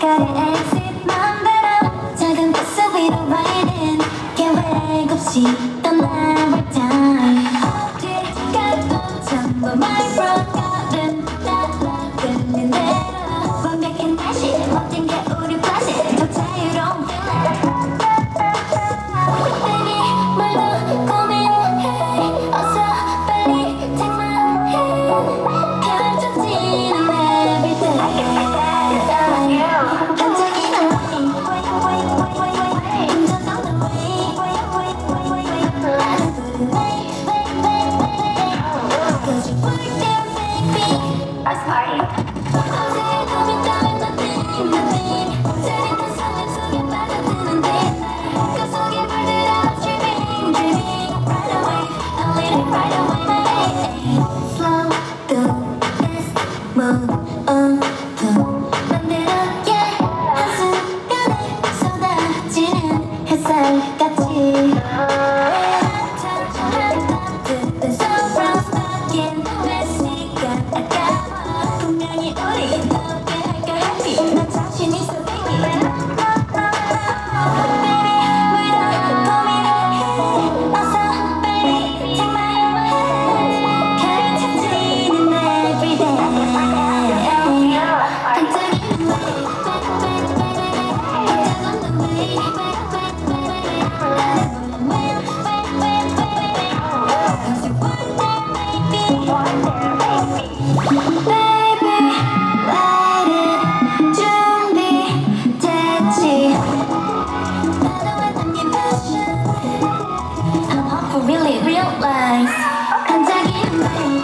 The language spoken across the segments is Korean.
got an exit, my better. 작은 버스 위로 riding. 계획 없이. Right away, my. Slow move. realize 반짝이는 말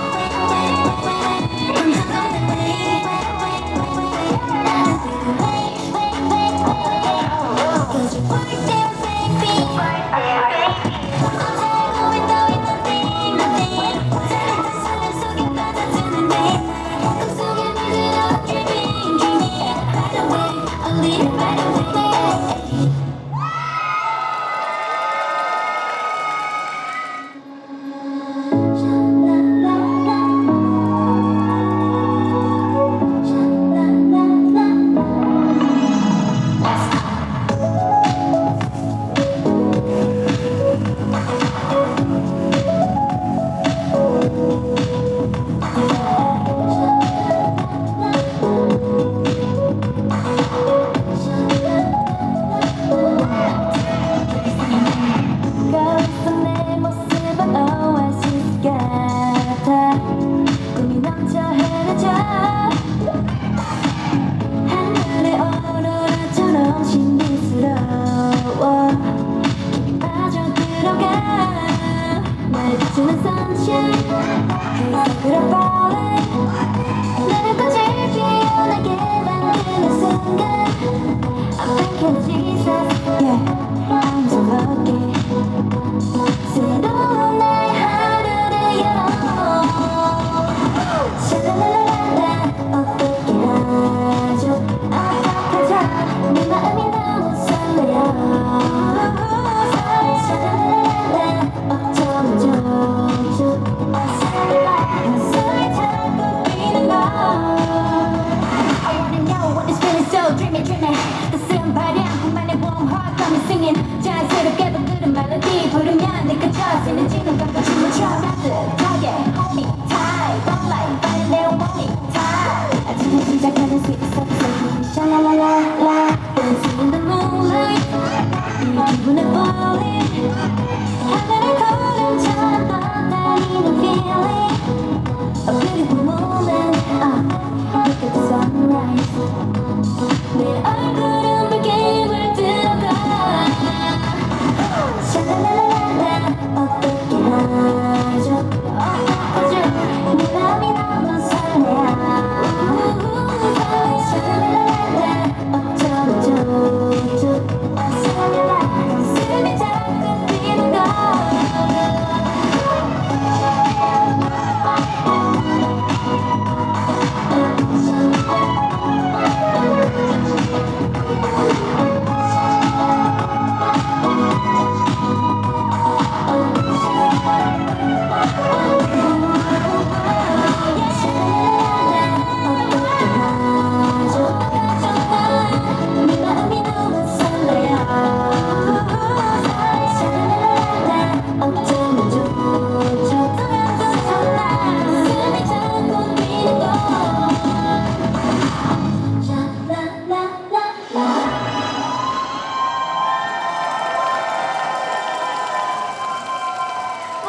내려가질 피어나게 만드는 순간. Fogo!